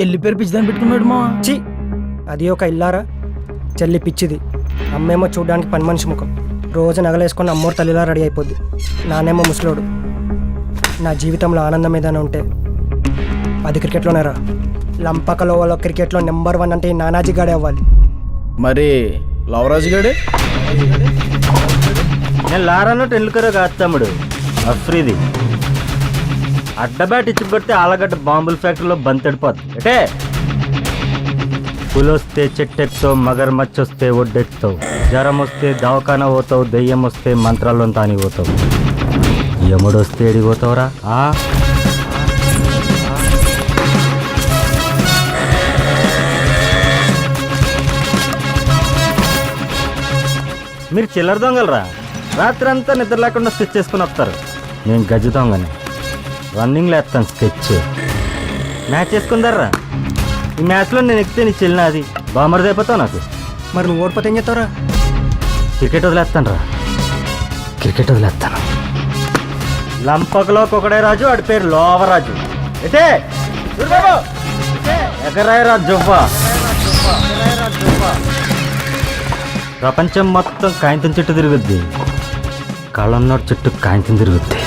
చెల్లి పేరు పిచ్చిదాన్ని పెట్టుకున్నాడు మా చి అది ఒక ఇల్లారా? చెల్లి పిచ్చిది. అమ్మేమో చూడడానికి పని మనిషి ముఖం. రోజు నగలేసుకొని అమ్మోరు తల్లిలా రెడీ అయిపోద్ది. నానేమో ముసలోడు. నా జీవితంలో ఆనందం ఏదైనా ఉంటే అది క్రికెట్లోనే రా. లంపకలో వాళ్ళ క్రికెట్లో నెంబర్ వన్ అంటే ఈ నానాజీ గాడే అవ్వాలి. మరి లవరాజు గడే? నేను లారాలో టెండుకరే కాదు తమ్ముడు. అఫ్రీది. అడ్డబ్యాట్ ఇచ్చి పెడితే ఆలగడ్డ బాంబుల ఫ్యాక్టరీలో బంతెడిపోతుంది అంటే పులొస్తే చెట్టెక్తావు మగర్ మచ్చొస్తే ఒడ్డెక్తావు జ్వరం వస్తే దవాఖాన పోతావు దెయ్యం వస్తే మంత్రాల్లో తాని పోతావు ఎముడొస్తే వస్తే ఆ? మీరు చిల్లర దొంగలరా? రాత్రి అంతా నిద్ర లేకుండా స్విచ్ చేసుకుని వస్తారు. నేను గజ్జుతాం దొంగని. రన్నింగ్లో వేస్తాను స్కెచ్ మ్యాచ్ చేసుకుందర్రా. ఈ మ్యాచ్లో నేను ఎక్కితే నీ చెల్లిన అది బామర్ అయిపోతావు నాకు. మరి నువ్వు ఓడిపోతే ఏం చేస్తావురా? క్రికెట్ వదిలేస్తాను రా క్రికెట్ వదిలేస్తాను. లంపకలో ఒకడే రాజు వాడి పేరు లోవరాజు. చూడు ఎగరాయి రాజు జువ్వా ప్రపంచం మొత్తం కాయంతం చుట్టూ తిరుగుద్ది. కళ్ళన్నోడు చుట్టూ కాయంతం తిరుగుద్ది.